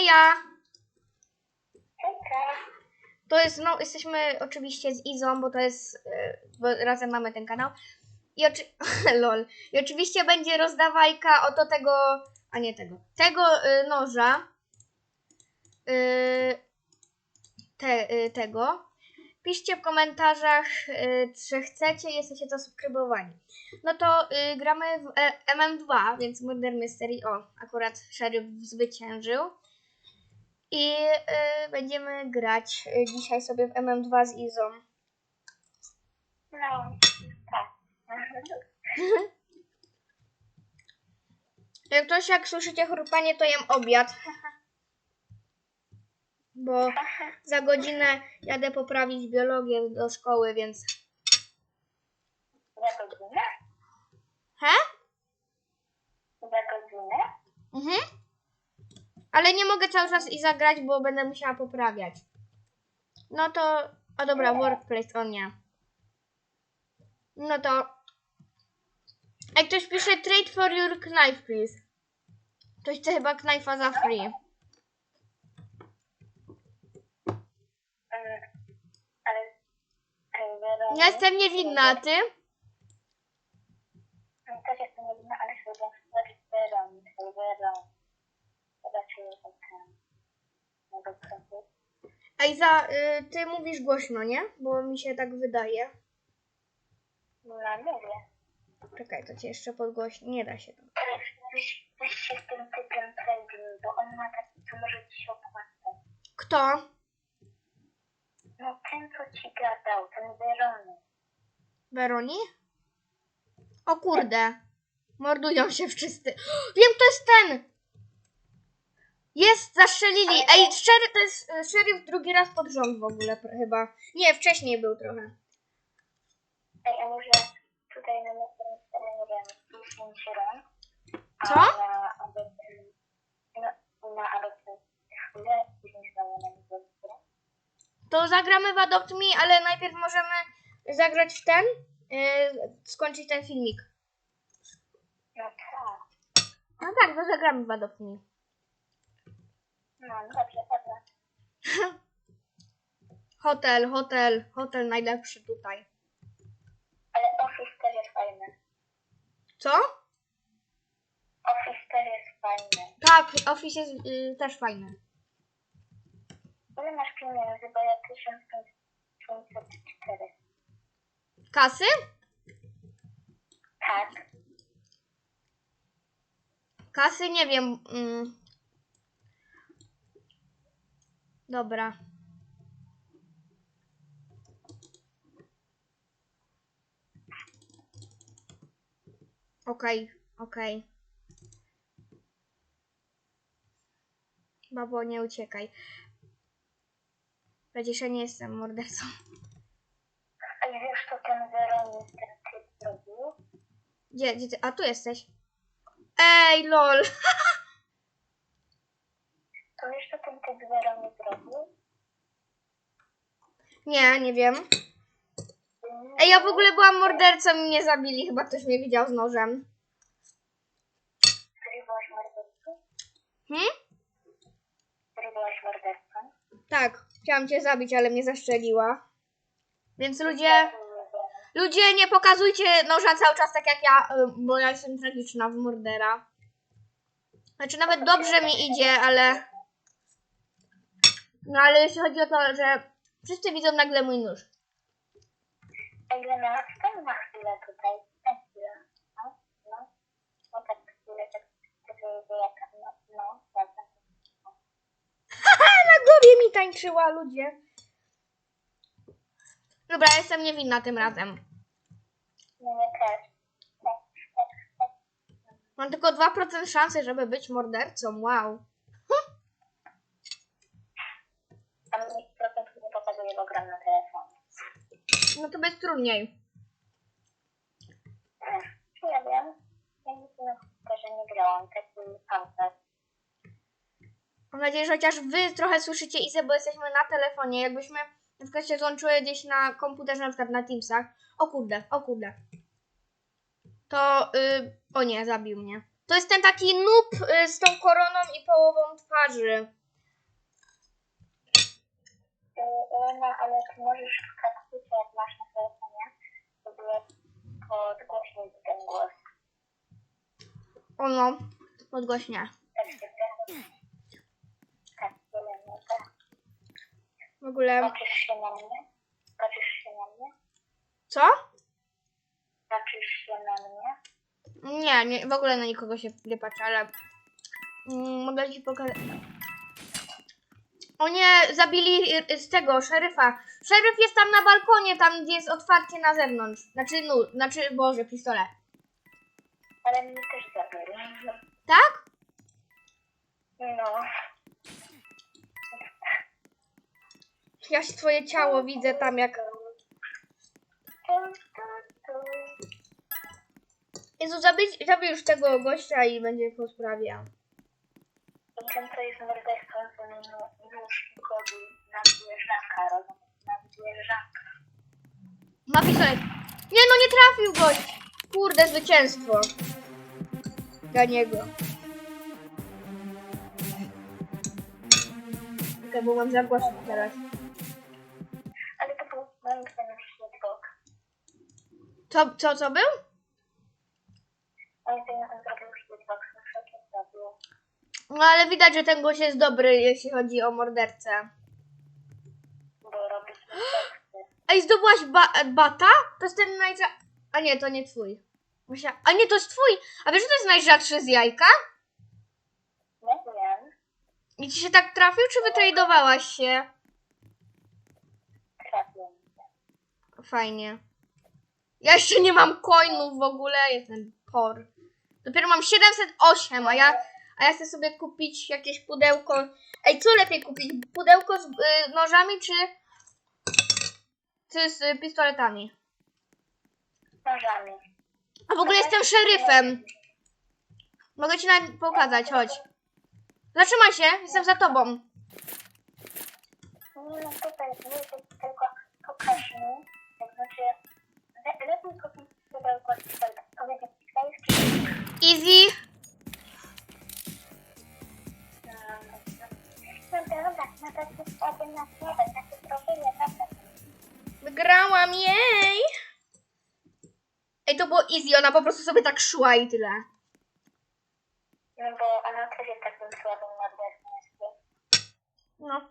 Heja! Hejka. To jest, no, jesteśmy oczywiście z Izą, bo to jest, e, bo razem mamy ten kanał. I oczy... lol. I oczywiście będzie rozdawajka oto tego, a nie tego, tego y, noża. Y, te, tego. Piszcie w komentarzach, czy chcecie, jesteście zasubskrybowani. No to gramy w e, MM2, więc Murder Mystery. O, akurat szeryf zwyciężył. I y, będziemy grać y, dzisiaj sobie w MM2 z Izą. No, tak. Jak ktoś jak słyszycie chrupanie, to jem obiad. Bo za godzinę jadę poprawić biologię do szkoły, więc. Za godzinę? He? Za godzinę? Mhm. Ale nie mogę cały czas i zagrać, bo będę musiała poprawiać. No to. O dobra, workplace, o nie. No to. Jak ktoś pisze trade for your knife, please. Ktoś chce chyba knife'a za free. Mm, Ja jestem niewinna, a ty? Mm, Też jestem niewinna, ale chyba znaczy Weronik. Raczej taka... No dobrze. Ej, za, y, ty mówisz głośno, nie? Bo mi się tak wydaje. No mówię. Czekaj, to cię jeszcze podgłośnię. Nie da się. Ale weź, weź się z tym typem trading, bo on ma taki, co może ci się opłacać. Kto? No ten, co ci gadał, ten Weronik. Weroni? O kurde. Mordują się wszyscy. Wiem, to jest ten! Jest, zastrzelili. Ej, szczery, to jest y, szeryf drugi raz pod rząd w ogóle pr- chyba. Nie, wcześniej był trochę. Ej, a może tutaj na naszym terenie wiem, 10 rąk. Co? Na no, na adopcji chwilę, 10 rąk na. To zagramy w Adopt Me, ale najpierw możemy zagrać w ten, y, skończyć ten filmik. No tak. No tak, to zagramy w Adopt Me. No dobrze, dobra. Hotel, hotel, hotel najlepszy tutaj. Ale Office też jest fajny. Co? Office też jest fajny. Tak, Office jest y, też fajny. Ile masz pieniędzy, bo ja 1504. Kasy? Tak. Kasy nie wiem. Mm. Dobra. Okej, okej. Babo, nie uciekaj. Przecież ja nie jestem mordercą. A wiesz, co ten Weronik zrobił? Gdzie, gdzie ty? A tu jesteś. Ej, lol. To co ten typ Weronik zrobił? Nie, nie wiem. Ej, ja w ogóle byłam mordercą i mnie zabili. Chyba ktoś mnie widział z nożem. Który byłaś mordercą? Hmm? Który byłaś mordercą? Tak, chciałam cię zabić, ale mnie zaszczeliła. Więc ludzie, ludzie nie pokazujcie noża cały czas tak jak ja, y, bo ja jestem tragiczna w mordera. Znaczy nawet dobrze mi idzie, ale... No ale jeśli chodzi o to, że wszyscy widzą nagle mój nóż. Ej, Lena, stań na chwilę tutaj. Na chwilę. No, no. No tak chwilę, tak jaka, no, no, dobra. Na głowie mi tańczyła, ludzie. Dobra, ja jestem niewinna tym razem. No nie też. Tak, tak, tak. Mam tylko 2% szansy, żeby być mordercą, wow. A mnie procent nie telefonie. No to bez trudniej. Czy ja wiem? Ja nic na komputerze nie grałam, taki pancer. Mam nadzieję, że chociaż wy trochę słyszycie Izę, bo jesteśmy na telefonie. Jakbyśmy na przykład się złączyły gdzieś na komputerze, na przykład na Teamsach. O kurde, o kurde. To, y, o nie, zabił mnie. To jest ten taki noob y, z tą koroną i połową twarzy. Elena, ale ty możesz w kapsucie, jak masz na telefonie, sobie podgłośnić ten głos. O no, tak. W ogóle, Patrzysz się na mnie? Patrzysz się na mnie? co? Patrzysz się na mnie? Nie, nie, w ogóle na nikogo się nie patrzę, ale mm, mogę ci pokazać. O nie, zabili y, z tego szeryfa. Szeryf jest tam na balkonie, tam gdzie jest otwarcie na zewnątrz. Znaczy, no, znaczy, Boże, pistolet. Ale mnie też zabili. Tak? No. Ja się twoje ciało widzę tam jak... Jezu, zabij, zabij już tego gościa i będzie po sprawie. Co jest morderstwą, zamienił nóż i godził na zwierzaka, rozumiesz? Na zwierzaka. Ma pistolet. Nie no, nie trafił gość. Kurde, zwycięstwo. Dla niego. Okej, bo mam zagłośnik teraz. Ale to był moim zdaniem shitbox. Co, co, co był? Moim zdaniem on zrobił shitbox, na wszelkie zrobił. No ale widać, że ten gość jest dobry, jeśli chodzi o mordercę. Bo robi shitboxy. Ej, zdobyłaś ba bata? To jest ten najrzadszy... A nie, to nie twój. Myśla... A nie, to jest twój. A wiesz, że to jest najrzadszy z jajka? Nie wiem. I ci się tak trafił, czy wytradowałaś się? Trafił. Fajnie. Ja jeszcze nie mam coinów w ogóle, jestem por. Dopiero mam 708, a ja, a ja chcę sobie kupić jakieś pudełko. Ej, co lepiej kupić? Pudełko z y, nożami czy, czy z y, pistoletami? Nożami. A w ogóle jestem szeryfem. Mogę ci nawet pokazać, chodź. Zatrzymaj się, jestem za tobą. Nie no tutaj, nie tylko pokaż mi, jak znaczy, le- lepiej kupić pudełko z czy Easy. Na prawda? Wygrałam, jej! Ej, to było easy, ona po prostu sobie tak szła i tyle. No bo ona też jest takim słabym mordercą, No.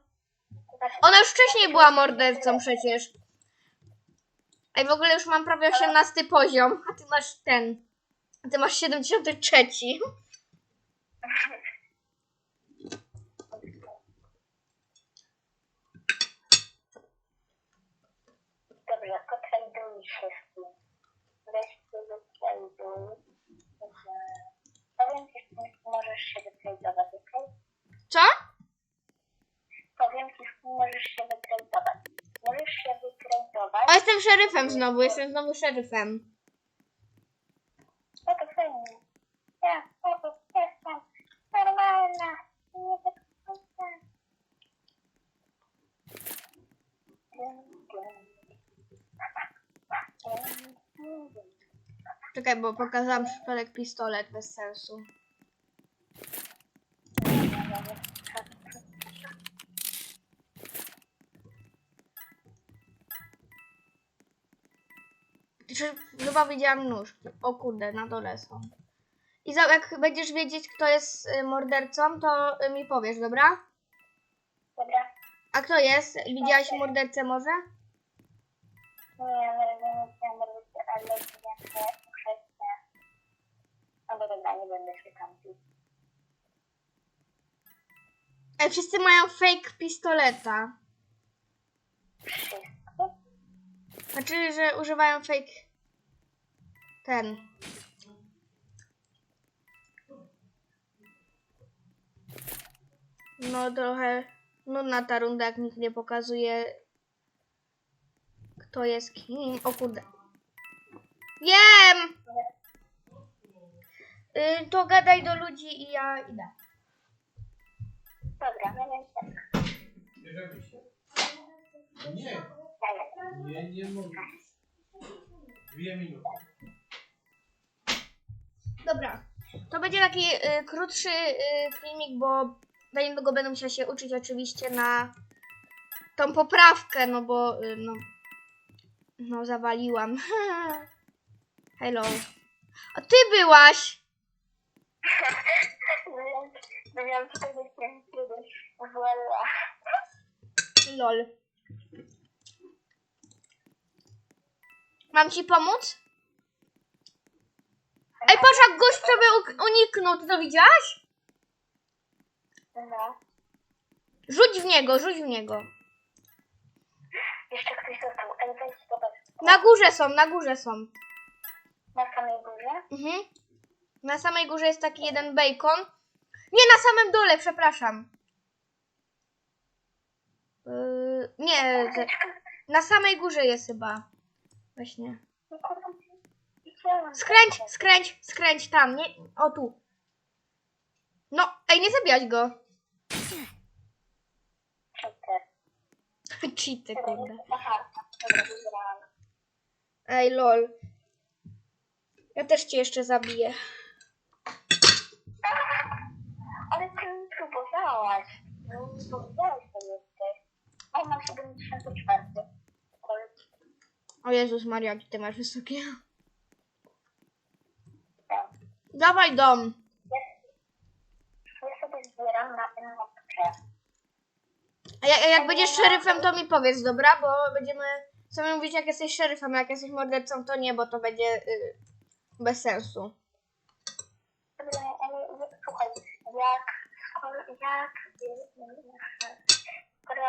Ona już wcześniej była mordercą przecież. Ej, w ogóle już mam prawie 18 poziom, a ty masz ten. A ty masz 73. Dobrze, potrajduj się z tym. Weź się wytrajduj. Powiem ci, z kim możesz się wytrajdować, okej? Co? Powiem ci, z kim możesz się wytrajdować. Możesz się wytrajdować. O, jestem szeryfem znowu, jestem znowu szeryfem. No to fajnie. Ja, ja to jestem normalna. Nie tak Czekaj, bo pokazałam przypadek pistolet bez sensu. Czy chyba widziałam nóżki. O kurde, na dole są. I za, jak będziesz wiedzieć, kto jest y, mordercą, to y, mi powiesz, dobra? Dobra. A kto jest? Widziałaś mordercę może? Nie, na razie nie chciałam robić, ale wiem, że kwestia. Nie będę się kampił. Ej, wszyscy mają fake pistoleta. Wszystko? Znaczy, że używają fake... Ten. No trochę nudna ta runda, jak nikt nie pokazuje kto jest kim. O kurde. Wiem! Y, to gadaj do ludzi i ja idę. Dobra, no więc tak. Bierzemy się. Nie, nie, nie mówię. Dwie minuty. Dobra. To będzie taki y, krótszy y, filmik, bo za niedługo będę musiała się uczyć oczywiście na tą poprawkę, no bo y, no, no zawaliłam. Hello. A ty byłaś! Co to jest ten kiedyś. Voila. Lol. Mam ci pomóc? Ej, patrz jak gość sobie uniknął, ty to widziałaś? No. Rzuć w niego, rzuć w niego. Jeszcze ktoś został. Ej, weź zobacz. Na górze są, na górze są. Na samej górze? Mhm. Na samej górze jest taki jeden bacon. Nie, na samym dole, przepraszam. Yy, nie, te- na samej górze jest chyba. Właśnie. Skręć, skręć, skręć tam, nie? O tu. No, ej, nie zabijać go. Cheaty, kurde. Aha, dobra. Ej, lol. Ja też cię jeszcze zabiję. Mi próbowałaś. No, nie powiedziałeś to jesteś. O, mam 74. Ale O Jezus Maria, jaki ty masz wysokie. tak. Dawaj dom. Ja, ja sobie zbieram na emotkę. A jak, jak będziesz szeryfem, to mi powiedz, dobra? Bo będziemy sobie mówić, jak jesteś szeryfem, a jak jesteś mordercą, to nie, bo to będzie y, bez sensu. Ale, ale słuchaj, jak, jak, skoro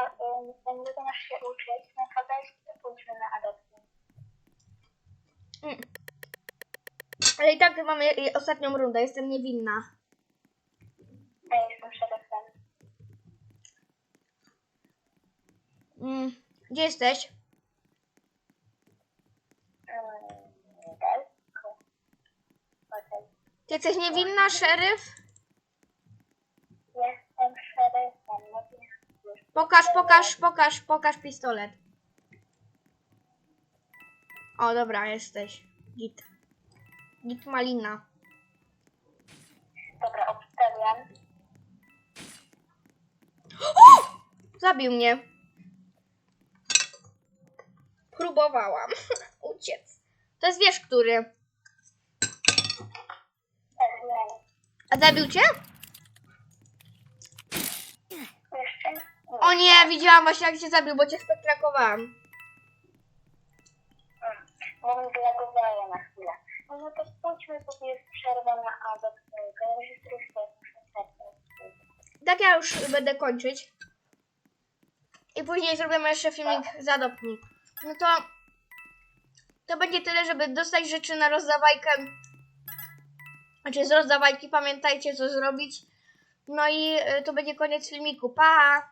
nie będziesz się uczyć, no to weź pójdźmy na adopcję. Ale i tak mamy ostatnią rundę, jestem niewinna. Ja jestem szeryfem. Mm, gdzie jesteś? Mm, Delku. Ty jesteś niewinna, szeryf? Jestem szeryfem, no więc Pokaż, pokaż, pokaż, pokaż pistolet. O, dobra, jesteś. Git. Git malina. Dobra, obstawiam. Zabił mnie. Próbowałam uciec. To jest wiesz, który. Tak. A zabił cię? Jeszcze nie. O nie, widziałam właśnie jak cię zabił, bo cię spektrakowałam. Bo mi wylagowało na chwilę. No, no to pójdźmy sobie w przerwę na. Ja troszkę przerwać. Tak ja już będę kończyć. I później zrobimy jeszcze filmik z adoptnik. No to to będzie tyle, żeby dostać rzeczy na rozdawajkę. Znaczy z rozdawajki pamiętajcie co zrobić. No i y, to będzie koniec filmiku. Pa!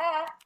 A!